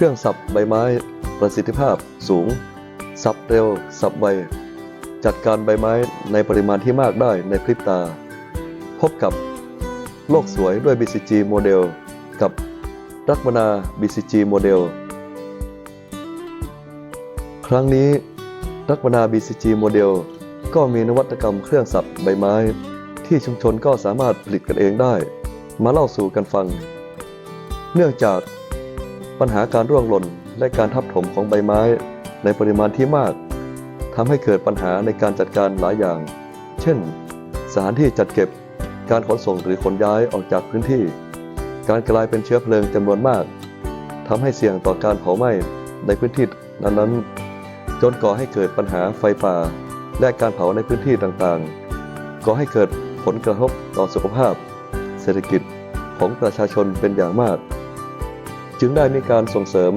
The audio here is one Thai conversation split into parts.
เครื่องสับใบไม้ ประสิทธิภาพสูง สับเร็ว สับไว จัดการใบไม้ในปริมาณที่มากได้ในพริบตา พบกับโลกสวยด้วย BCG โมเดล กับรักมนา BCG โมเดล ครั้งนี้รักมนา BCG โมเดล ก็มีนวัตกรรมเครื่องสับใบไม้ ที่ชุมชนก็สามารถผลิตกันเองได้ มาเล่าสู่กันฟัง เนื่องจาก ปัญหาการร่วงหล่นและการทับถมของใบไม้ในปริมาณที่มากทำให้เกิดปัญหาในการจัดการหลายอย่าง เช่น สถานที่จัดเก็บ การขนส่งหรือขนย้ายออกจากพื้นที่ การกลายเป็นเชื้อเพลิงจำนวนมากทำให้เสี่ยงต่อการเผาไหม้ในพื้นที่นั้นๆ จนก่อให้เกิดปัญหาไฟป่า และการเผาในพื้นที่ต่างๆ ก่อให้เกิดผลกระทบต่อสุขภาพ เศรษฐกิจของประชาชนเป็นอย่างมาก จึงได้มีการส่งเสริม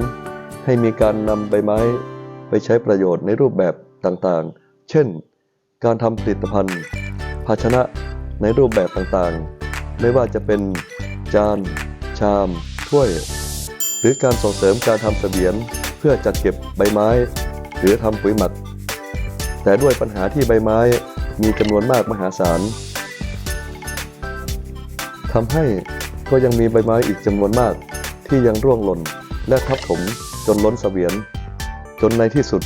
ให้มีการนำใบไม้ไปใช้ประโยชน์ในรูปแบบต่างๆ เช่น การทำผลิตภัณฑ์ ภาชนะในรูปแบบต่างๆ ไม่ว่าจะเป็นจาน ชาม ถ้วย หรือการส่งเสริมการทำเสบียงเพื่อจัดเก็บใบไม้ หรือทำปุ๋ยหมัก แต่ด้วยปัญหาที่ใบไม้มีจำนวนมากมหาศาลทำให้ก็ยังมีใบไม้อีกจำนวนมาก ที่ยังร่วงหล่นและทับถมจนล้นเสบียงจนในที่สุด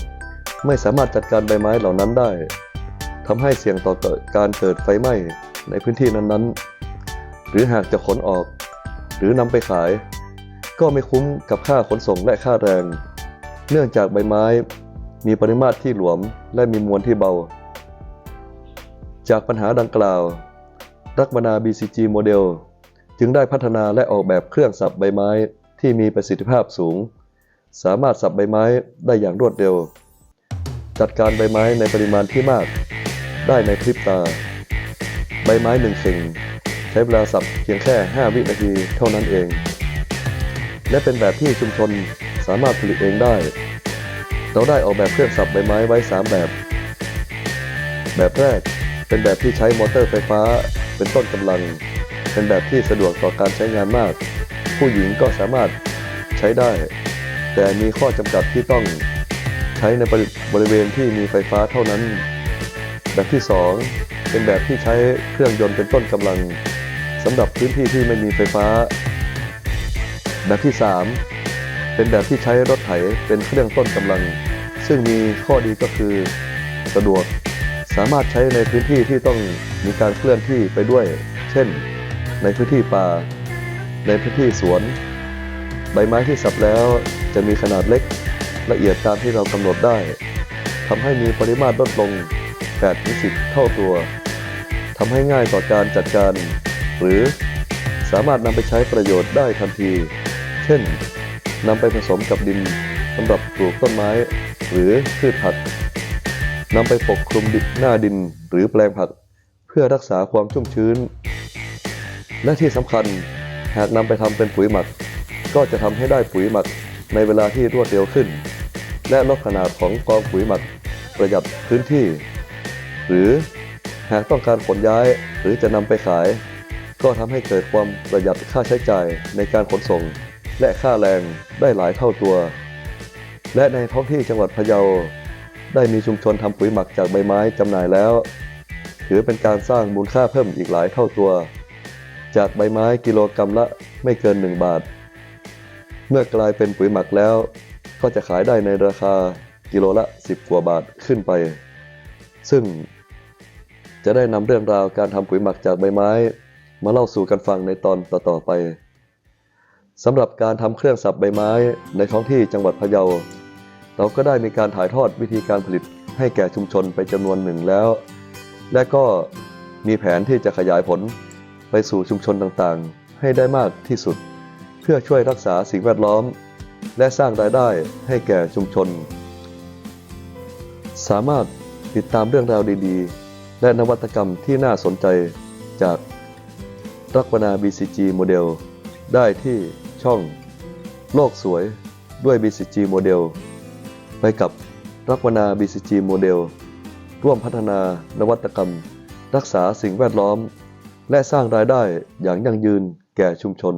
ไม่สามารถจัดการใบไม้เหล่านั้นได้ทำให้เสี่ยงต่อการเกิดไฟไหม้ในพื้นที่นั้นๆ หรือหากจะขนออก หรือนำไปขาย ก็ไม่คุ้มกับค่าขนส่งและค่าแรง เนื่องจากใบไม้มีปริมาตรที่หลวมและมีมวลที่เบา จากปัญหาดังกล่าว รักมนา BCG โมเดล จึงได้พัฒนาและออกแบบเครื่องสับใบไม้ที่มีประสิทธิภาพสูง สามารถสับใบไม้ได้อย่างรวดเร็ว จัดการใบไม้ในปริมาณที่มาก ได้ในพริบตา ใบไม้หนึ่งสิ่ง ใช้เวลาสับเพียงแค่ 5 วินาทีเท่านั้นเอง และเป็นแบบที่ชุมชนสามารถผลิตเองได้ เราได้ออกแบบเครื่องสับใบไม้ไว้ 3 แบบ แบบแรกเป็นแบบที่ใช้มอเตอร์ไฟฟ้าเป็นต้นกำลัง เป็นแบบที่สะดวกต่อการใช้งานมาก ผู้หญิงก็สามารถใช้ได้ แต่มีข้อจำกัดที่ต้องใช้ในบริบริเวณที่มีไฟฟ้าเท่านั้น แบบที่ 2 เป็นแบบที่ใช้เครื่องยนต์เป็นต้นกำลังสำหรับพื้นที่ที่ไม่มีไฟฟ้า แบบที่ 3 เป็นแบบที่ใช้รถไถเป็นเครื่องต้นกำลัง ซึ่งมีข้อดีก็คือสะดวกสามารถใช้ในพื้นที่ที่ต้องมีการเคลื่อนที่ไปด้วย เช่น ในพื้นที่ป่า ในพื้นที่สวน ใบไม้ที่สับแล้วจะมีขนาดเล็กละเอียดตามที่เรากำหนดได้ทำให้มีปริมาตรลดลง8-10 เท่าตัวทำให้ง่ายต่อการจัดการ หรือสามารถนำไปใช้ประโยชน์ได้ทันที เช่นนำไปผสมกับดินสำหรับปลูกต้นไม้ หรือพืชผักนำไปปกคลุมดินหน้าดินหรือแปลงผัก เพื่อรักษาความชุ่มชื้น และที่สำคัญหากนำไปทำเป็นปุ๋ยหมัก ก็จะทำให้ได้ปุ๋ยหมักในเวลาที่รวดเร็วขึ้น และลดขนาดของกองปุ๋ยหมักประหยัดพื้นที่ หรือหากต้องการขนย้ายหรือจะนำไปขาย ก็ทำให้เกิดความประหยัดค่าใช้จ่ายในการขนส่ง และค่าแรงได้หลายเท่าตัว และในท้องที่จังหวัดพะเยา ได้มีชุมชนทำปุ๋ยหมักจากใบไม้จำหน่ายแล้ว ถือเป็นการสร้างมูลค่าเพิ่มอีกหลายเท่าตัว จากใบไม้กิโลกรรัมละไม่เกิน 1 บาท เมื่อกลายเป็นปุ๋ยหมักแล้ว ก็จะขายได้ในราคากิโลละ 10 กว่าบาทขึ้นไป ซึ่งจะได้นำเรื่องราวการทำปุ๋ยหมักจากใบไม้ มาเล่าสู่กันฟังในตอนต่อๆไปสำหรับการทำเครื่องสับใบไม้ในท้องที่จังหวัดพะเยา เราก็ได้มีการถ่ายทอดวิธีการผลิตให้แก่ชุมชนไปจำนวนหนึ่งแล้ว และก็มีแผนที่จะขยายผล ไปสู่ชุมชนต่างๆ ให้ได้มากที่สุด เพื่อช่วยรักษาสิ่งแวดล้อม และสร้างรายได้ให้แก่ชุมชน สามารถติดตามเรื่องราวดีๆ และนวัตกรรมที่น่าสนใจจากรักวนา BCG โมเดลได้ที่ช่อง โลกสวยด้วย BCG โมเดลไปกับรักวนา BCG โมเดลร่วมพัฒนานวัตกรรม รักษาสิ่งแวดล้อม และสร้างรายได้อย่างยั่งยืนแก่ชุมชน